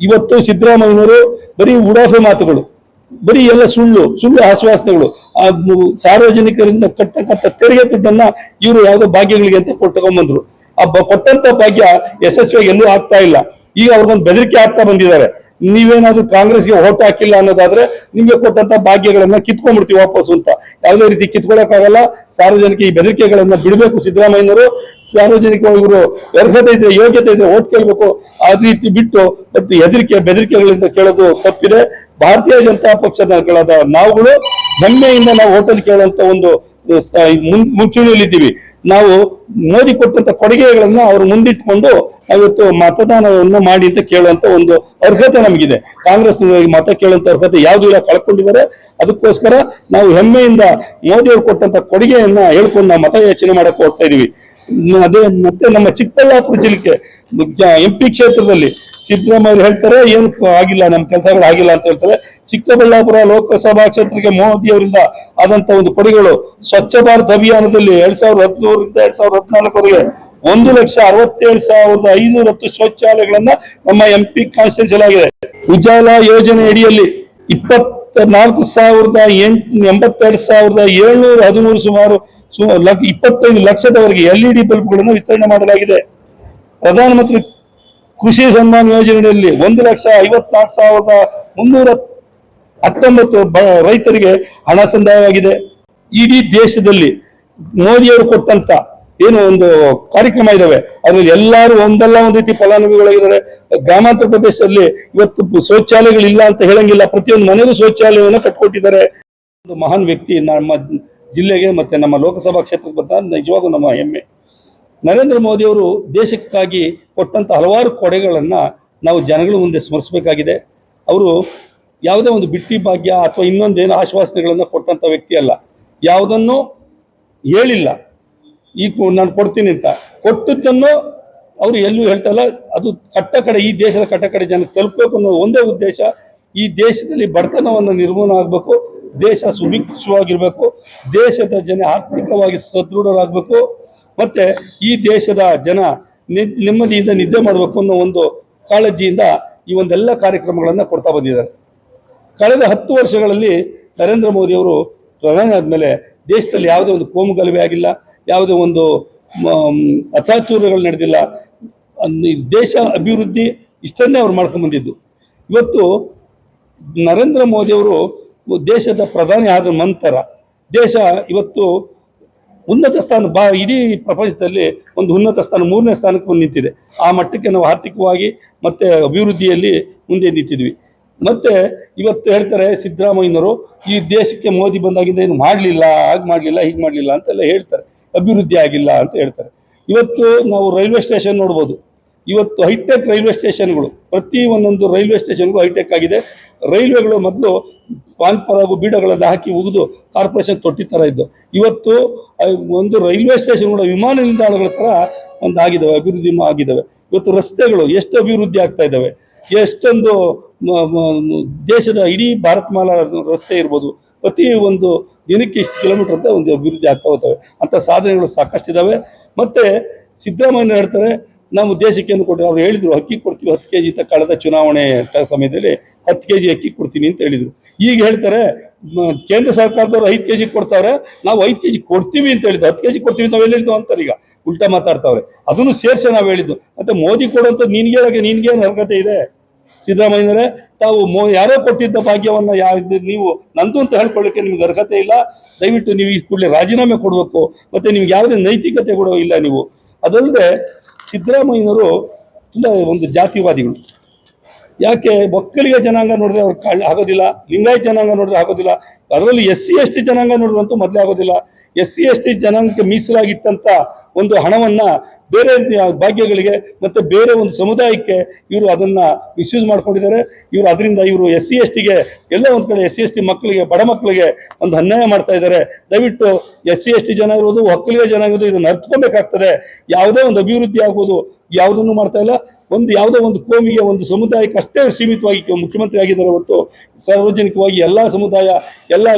ಇವತ್ತು ಸಿದ್ದರಾಮಯ್ಯನವರು ಬರೀ ಉಡಾಫೆ ಮಾತುಗಳು, ಬರೀ ಎಲ್ಲ ಸುಳ್ಳು ಸುಳ್ಳು ಆಶ್ವಾಸನೆಗಳು, ಆ ಸಾರ್ವಜನಿಕರಿಂದ ಕಟ್ಟಕ್ಕಂಥ ತೆರಿಗೆ ದುಡ್ಡನ್ನ ಇವರು ಯಾವುದೋ ಭಾಗ್ಯಗಳಿಗೆ ಅಂತ ಕೊಟ್ಟುಕೊಂಡ್ಬಂದ್ರು ಆ ಕೊಟ್ಟಂತ ಭಾಗ್ಯ ಯಶಸ್ವಿಯಾಗಿ ಎಲ್ಲೂ ಆಗ್ತಾ ಇಲ್ಲ. ಈಗ ಅವ್ರಿಗೊಂದು ಬೆದರಿಕೆ ಆಗ್ತಾ ಬಂದಿದ್ದಾರೆ. ನೀವೇನಾದ್ರೂ ಕಾಂಗ್ರೆಸ್ಗೆ ಓಟ್ ಹಾಕಿಲ್ಲ ಅನ್ನೋದಾದ್ರೆ ನಿಮ್ಗೆ ಕೊಟ್ಟಂತ ಭಾಗ್ಯಗಳನ್ನ ಕಿತ್ಕೊಂಡ್ಬಿಡ್ತೀವಿ ವಾಪಸ್ ಅಂತ. ಯಾವುದೇ ರೀತಿ ಕಿತ್ಕೊಳಕ್ಕಾಗಲ್ಲ. ಸಾರ್ವಜನಿಕ ಈ ಬೆದರಿಕೆಗಳನ್ನ ಬಿಡಬೇಕು ಸಿದ್ದರಾಮಯ್ಯನವರು. ಸಾರ್ವಜನಿಕ ಇವರು ಅರ್ಹತೆ ಇದ್ರೆ, ಯೋಗ್ಯತೆ ಇದ್ರೆ ಓಟ್ ಕೇಳಬೇಕು. ಆ ರೀತಿ ಬಿಟ್ಟು ಮತ್ತು ಹೆದರಿಕೆ, ಬೆದರಿಕೆಗಳಿಂದ ಕೇಳೋದು ತಪ್ಪಿದೆ. ಭಾರತೀಯ ಜನತಾ ಪಕ್ಷದಗಳಾದ ನಾವುಗಳು ಹೆಮ್ಮೆಯಿಂದ ನಾವು ಓಟಲ್ಲಿ ಕೇಳುವಂತ ಒಂದು ಮುಂಚೂಣಿಯಲ್ಲಿದ್ದೀವಿ. ನಾವು ಮೋದಿ ಕೊಟ್ಟಂತ ಕೊಡುಗೆಗಳನ್ನ ಅವ್ರು ಮುಂದಿಟ್ಕೊಂಡು ಇವತ್ತು ಮತದಾನವನ್ನು ಮಾಡಿ ಅಂತ ಕೇಳುವಂತ ಒಂದು ಅರ್ಹತೆ ನಮಗಿದೆ. ಕಾಂಗ್ರೆಸ್ ಮತ ಕೇಳುವಂತ ಅರ್ಹತೆ ಯಾವ್ದು ಇಲ್ಲ, ಕಳ್ಕೊಂಡಿದ್ದಾರೆ. ಅದಕ್ಕೋಸ್ಕರ ನಾವು ಹೆಮ್ಮೆಯಿಂದ ಮೋದಿ ಕೊಟ್ಟಂತ ಕೊಡುಗೆಯನ್ನ ಹೇಳ್ಕೊಂಡು ನಾವು ಮತ ಯಾಚನೆ ಮಾಡಕ್ಕೆ ಹೋಗ್ತಾ ಇದೀವಿ. ಅದೇ ಮತ್ತೆ ನಮ್ಮ ಚಿಕ್ಕಬಳ್ಳಾಪುರ ಜಿಲ್ಲೆ ಎಂ ಪಿ ಕ್ಷೇತ್ರದಲ್ಲಿ ಸಿದ್ದರಾಮಯ್ಯ ಹೇಳ್ತಾರೆ, ಏನು ಆಗಿಲ್ಲ ನಮ್ಮ ಕೆಲಸಗಳು ಆಗಿಲ್ಲ ಅಂತ ಹೇಳ್ತಾರೆ. ಚಿಕ್ಕಬಳ್ಳಾಪುರ ಲೋಕಸಭಾ ಕ್ಷೇತ್ರಕ್ಕೆ ಮೋದಿ ಅವರಿಂದ ಆದಂತ ಒಂದು ಕೊಡುಗೆಗಳು ಸ್ವಚ್ಛ ಭಾರತ್ ಅಭಿಯಾನದಲ್ಲಿ ಎರಡ್ ಸಾವಿರದ ಹದಿಮೂರರಿಂದ ಎರಡ್ ಸಾವಿರದ ಹದಿನಾಲ್ಕವರೆಗೆ ಒಂದು ಲಕ್ಷ ಅರವತ್ತೇಳು ಸಾವಿರದ ಐನೂರ ಹತ್ತು ಶೌಚಾಲಯಗಳನ್ನ ನಮ್ಮ ಎಂ ಪಿ ಕಾನ್ಸ್ಟಿಟ್ಯೂನ್ಸಿ ಆಗಿದೆ ಉಜಾಲ ಯೋಜನೆ ಅಡಿಯಲ್ಲಿ ಇಪ್ಪತ್ತ ನಾಲ್ಕು ಸಾವಿರದ ಎಂಟು, ಎಂಬತ್ತೆರಡು ಸಾವಿರದ ಏಳ್ನೂರ ಹದಿಮೂರು ಸುಮಾರು ಇಪ್ಪತ್ತೈದು ಲಕ್ಷದವರೆಗೆ ಎಲ್ ಇ ಡಿ ಬಲ್ಬ್ಗಳನ್ನು ವಿತರಣೆ ಮಾಡಲಾಗಿದೆ. ಪ್ರಧಾನಮಂತ್ರಿ ಕೃಷಿ ಸನ್ಮಾನ್ ಯೋಜನೆಯಲ್ಲಿ ಒಂದು ಲಕ್ಷ ಐವತ್ನಾಲ್ಕು ಸಾವಿರದ ಮುನ್ನೂರ ಹತ್ತೊಂಬತ್ತು ರೈತರಿಗೆ ಹಣ ಸಂದಾಯವಾಗಿದೆ. ಇಡೀ ದೇಶದಲ್ಲಿ ಮೋದಿಯವರು ಕೊಟ್ಟಂತ ಏನು ಒಂದು ಕಾರ್ಯಕ್ರಮ ಇದಾವೆ. ಅದ್ರಲ್ಲಿ ಎಲ್ಲರೂ ಒಂದಲ್ಲ ಒಂದು ರೀತಿ ಫಲಾನುಭವಿಗಳಾಗಿದ್ದಾರೆ ಗ್ರಾಮಾಂತರ ಪ್ರದೇಶದಲ್ಲಿ ಇವತ್ತು ಶೌಚಾಲಯಗಳಿಲ್ಲ ಅಂತ ಹೇಳಂಗಿಲ್ಲ. ಪ್ರತಿಯೊಂದು ಮನೆಯಲ್ಲೂ ಶೌಚಾಲಯವನ್ನು ಕಟ್ಕೊಟ್ಟಿದ್ದಾರೆ. ಒಂದು ಮಹಾನ್ ವ್ಯಕ್ತಿ ನಮ್ಮ ಜಿಲ್ಲೆಗೆ ಮತ್ತೆ ನಮ್ಮ ಲೋಕಸಭಾ ಕ್ಷೇತ್ರಕ್ಕೆ ಬಂದ ನಿಜವಾಗೂ ನಮ್ಮ ಹೆಮ್ಮೆ. ನರೇಂದ್ರ ಮೋದಿಯವರು ದೇಶಕ್ಕಾಗಿ ಕೊಟ್ಟಂತ ಹಲವಾರು ಕೊಡೆಗಳನ್ನು ನಾವು ಜನಗಳ ಮುಂದೆ ಸ್ಮರಿಸಬೇಕಾಗಿದೆ. ಅವರು ಯಾವುದೇ ಒಂದು ಬಿಟ್ಟಿ ಭಾಗ್ಯ ಅಥವಾ ಇನ್ನೊಂದೇನು ಆಶ್ವಾಸನೆಗಳನ್ನು ಕೊಟ್ಟಂತ ವ್ಯಕ್ತಿ ಅಲ್ಲ. ಯಾವುದನ್ನು ಹೇಳಿಲ್ಲ. ಈ ನಾನು ಕೊಡ್ತೀನಿ ಅಂತ. ಕೊಟ್ಟದ್ದನ್ನು ಅವರು ಎಲ್ಲೂ ಹೇಳ್ತಲ್ಲ ಅದು ಕಟ್ಟ ಕಡೆ ಈ ದೇಶದ ಕಟ್ಟ ಕಡೆ ಜನ ತಲುಪಬೇಕು ಅನ್ನೋ ಒಂದೇ ಉದ್ದೇಶ. ಈ ದೇಶದಲ್ಲಿ ಬಡತನವನ್ನು ನಿರ್ಮೂಲನೆ ಆಗಬೇಕು. ದೇಶ ಸುಭಿಕ್ಷವಾಗಿರಬೇಕು. ದೇಶದ ಜನ ಆರ್ಥಿಕವಾಗಿ ಸದೃಢರಾಗಬೇಕು. ಮತ್ತೆ ಈ ದೇಶದ ಜನ ನೆಮ್ಮದಿಯಿಂದ ನಿದ್ದೆ ಮಾಡಬೇಕು ಅನ್ನೋ ಒಂದು ಕಾಳಜಿಯಿಂದ ಈ ಒಂದೆಲ್ಲ ಕಾರ್ಯಕ್ರಮಗಳನ್ನು ಕೊಡ್ತಾ ಬಂದಿದ್ದಾರೆ. ಕಳೆದ ಹತ್ತು ವರ್ಷಗಳಲ್ಲಿ ನರೇಂದ್ರ ಮೋದಿ ಅವರು ಪ್ರಧಾನಿ ಆದಮೇಲೆ ದೇಶದಲ್ಲಿ ಯಾವುದೇ ಒಂದು ಕೋಮು ಗಲಭೆ ಆಗಿಲ್ಲ, ಯಾವುದೇ ಒಂದು ಅಚಾತುರ್ಯಗಳು ನಡೆದಿಲ್ಲ. ದೇಶ ಅಭಿವೃದ್ಧಿ ಇಷ್ಟನ್ನೇ ಅವ್ರು ಮಾಡ್ಕೊಂಡು ಬಂದಿದ್ದು. ಇವತ್ತು ನರೇಂದ್ರ ಮೋದಿ ಅವರು ದೇಶದ ಪ್ರಧಾನಿ ಆದ ನಂತರ ದೇಶ ಇವತ್ತು ಉನ್ನತ ಸ್ಥಾನ ಬಾ, ಇಡೀ ಪ್ರಪಂಚದಲ್ಲಿ ಒಂದು ಉನ್ನತ ಸ್ಥಾನ, ಮೂರನೇ ಸ್ಥಾನಕ್ಕೆ ಬಂದು ನಿಂತಿದೆ. ಆ ಮಟ್ಟಕ್ಕೆ ನಾವು ಆರ್ಥಿಕವಾಗಿ ಮತ್ತೆ ಅಭಿವೃದ್ಧಿಯಲ್ಲಿ ಮುಂದೆ ನಿಂತಿದ್ವಿ. ಮತ್ತೆ ಇವತ್ತು ಹೇಳ್ತಾರೆ ಸಿದ್ದರಾಮಯ್ಯನವರು, ಈ ದೇಶಕ್ಕೆ ಮೋದಿ ಬಂದಾಗಿಂದ ಏನು ಮಾಡಲಿಲ್ಲ, ಹಾಗೆ ಮಾಡಲಿಲ್ಲ, ಹೀಗೆ ಮಾಡಲಿಲ್ಲ ಅಂತೆಲ್ಲ ಹೇಳ್ತಾರೆ. ಅಭಿವೃದ್ಧಿ ಆಗಿಲ್ಲ ಅಂತ ಹೇಳ್ತಾರೆ. ಇವತ್ತು ನಾವು ರೈಲ್ವೆ ಸ್ಟೇಷನ್ ನೋಡ್ಬೋದು. ಇವತ್ತು ಹೈಟೆಕ್ ರೈಲ್ವೆ ಸ್ಟೇಷನ್ಗಳು, ಪ್ರತಿ ಒಂದೊಂದು ರೈಲ್ವೆ ಸ್ಟೇಷನ್ಗೂ ಹೈಟೆಕ್ ಆಗಿದೆ. ರೈಲ್ವೆಗಳು ಮೊದಲು ಪಾನ್ಪರಾಗು ಬೀಡಗಳನ್ನು ಹಾಕಿ ಉಗಿದು ಕಾರ್ಪೊರೇಷನ್ ತೊಟ್ಟಿ ಥರ ಇದ್ದು. ಇವತ್ತು ಒಂದು ರೈಲ್ವೆ ಸ್ಟೇಷನ್ಗಳು ವಿಮಾನ ನಿಲ್ದಾಣಗಳ ಥರ ಒಂದು ಆಗಿದ್ದಾವೆ ಅಭಿವೃದ್ಧಿ ಆಗಿದ್ದಾವೆ. ಇವತ್ತು ರಸ್ತೆಗಳು ಎಷ್ಟು ಅಭಿವೃದ್ಧಿ ಆಗ್ತಾ ಇದ್ದಾವೆ? ಎಷ್ಟೊಂದು ದೇಶದ ಇಡೀ ಭಾರತಮಾಲ ಮಾಲಾ ರಸ್ತೆ ಇರ್ಬೋದು. ಪ್ರತಿ ಒಂದು ದಿನಕ್ಕೆ ಇಷ್ಟು ಕಿಲೋಮೀಟರ್ ಅಂತ ಒಂದು ಅಭಿವೃದ್ಧಿ ಆಗ್ತಾ ಹೋಗ್ತವೆ. ಅಂತ ಸಾಧನೆಗಳು ಸಾಕಷ್ಟು ಇದ್ದಾವೆ. ಮತ್ತೆ ಸಿದ್ದರಾಮಯ್ಯ ಹೇಳ್ತಾರೆ, ನಾವು ದೇಶಕ್ಕೆ ಏನು ಕೊಟ್ಟರೆ ಅವ್ರು ಹೇಳಿದರು ಅಕ್ಕಿ ಕೊಡ್ತೀವಿ ಹತ್ತು ಕೆ ಜಿ ಕಳೆದ ಚುನಾವಣೆ ಸಮಯದಲ್ಲಿ ಹತ್ತು ಕೆ ಜಿ ಅಕ್ಕಿ ಕೊಡ್ತೀನಿ ಅಂತ ಹೇಳಿದರು. ಈಗ ಹೇಳ್ತಾರೆ ಕೇಂದ್ರ ಸರ್ಕಾರದವ್ರು ಐದು ಕೆ ಜಿ ಕೊಡ್ತಾವ್ರೆ, ನಾವು ಐದು ಕೆ ಜಿ ಕೊಡ್ತೀವಿ ಅಂತ ಹೇಳಿದ್ದು. ಹತ್ತು ಕೆ ಜಿ ಕೊಡ್ತೀವಿ ನಾವು ಹೇಳಿದ್ದು ಅಂತಾರೆ ಈಗ? ಉಲ್ಟಾ ಮಾತಾಡ್ತಾವ್ರೆ. ಅದನ್ನು ಸೇರಿಸಿ ನಾವು ಹೇಳಿದ್ದು. ಮತ್ತೆ ಮೋದಿ ಕೊಡುವಂತ ನಿನ್ಗೆ ಏನು ಅರ್ಹತೆ ಇದೆ? ಸಿದ್ದರಾಮಯ್ಯನವರೇ, ತಾವು ಮೋ, ಯಾರೋ ಕೊಟ್ಟಿದ್ದ ಭಾಗ್ಯವನ್ನ ಯಾ, ನೀವು, ನಂದು ಅಂತ ಹೇಳ್ಕೊಳ್ಳಿಕ್ಕೆ ನಿಮ್ಗೆ ಅರ್ಹತೆ ಇಲ್ಲ. ದಯವಿಟ್ಟು ನೀವು ಈ ಕೂಡಲೇ ರಾಜೀನಾಮೆ ಕೊಡಬೇಕು. ಮತ್ತೆ ನಿಮ್ಗೆ ಯಾವುದೇ ನೈತಿಕತೆ ಕೂಡ ಇಲ್ಲ ನೀವು. ಅದಲ್ಲದೆ ಸಿದ್ದರಾಮಯ್ಯನವರು ತುಂಬ ಒಂದು ಜಾತಿವಾದಿಗಳು. ಯಾಕೆ ಒಕ್ಕಲಿಗ ಜನಾಂಗ ನೋಡಿದ್ರೆ ಅವ್ರು ಕಾಳ್ ಆಗೋದಿಲ್ಲ, ಲಿಂಗಾಯತ್ ಜನಾಂಗ ನೋಡಿದ್ರೆ ಆಗೋದಿಲ್ಲ, ಅದರಲ್ಲಿ ಎಸ್ ಸಿ ಎಸ್ ಟಿ ಜನಾಂಗ ನೋಡಿದ್ರಂತೂ ಮೊದಲೇ ಆಗೋದಿಲ್ಲ. ಎಸ್ ಸಿ ಎಸ್ ಟಿ ಜನಾಂಗಕ್ಕೆ ಮೀಸಲಾಗಿಟ್ಟಂತ ಒಂದು ಹಣವನ್ನ ಬೇರೆ ಭಾಗ್ಯಗಳಿಗೆ ಮತ್ತೆ ಬೇರೆ ಒಂದು ಸಮುದಾಯಕ್ಕೆ ಇವರು ಅದನ್ನ ಮಿಸ್ಯೂಸ್ ಮಾಡ್ಕೊಂಡಿದ್ದಾರೆ. ಇವರು ಅದರಿಂದ ಇವರು ಎಸ್ ಸಿ ಎಸ್ ಟಿಗೆ ಎಲ್ಲ ಒಂದು ಕಡೆ ಎಸ್ ಸಿ ಎಸ್ ಟಿ ಮಕ್ಕಳಿಗೆ, ಬಡ ಮಕ್ಕಳಿಗೆ ಒಂದು ಅನ್ಯಾಯ ಮಾಡ್ತಾ ಇದ್ದಾರೆ. ದಯವಿಟ್ಟು ಎಸ್ ಸಿ ಎಸ್ ಟಿ ಜನ ಇರ್ಬೋದು ಒಕ್ಕಲಿಗ ಜನ ಇರೋದು ಇದನ್ನು ಅರ್ಥಕೋಬೇಕಾಗ್ತದೆ ಯಾವುದೇ ಒಂದು ಅಭಿವೃದ್ಧಿ ಆಗ್ಬೋದು. ಯಾವುದನ್ನು ಮಾಡ್ತಾ ಇಲ್ಲ? ಒಂದು ಯಾವುದೋ ಒಂದು ಕೋಮಿಗೆ ಒಂದು ಸಮುದಾಯಕ್ಕೆ ಅಷ್ಟೇ ಸೀಮಿತವಾಗಿ ಮುಖ್ಯಮಂತ್ರಿ ಆಗಿದ್ದಾರೆ ಹೊರತು ಸಾರ್ವಜನಿಕವಾಗಿ ಎಲ್ಲ ಸಮುದಾಯ, ಎಲ್ಲ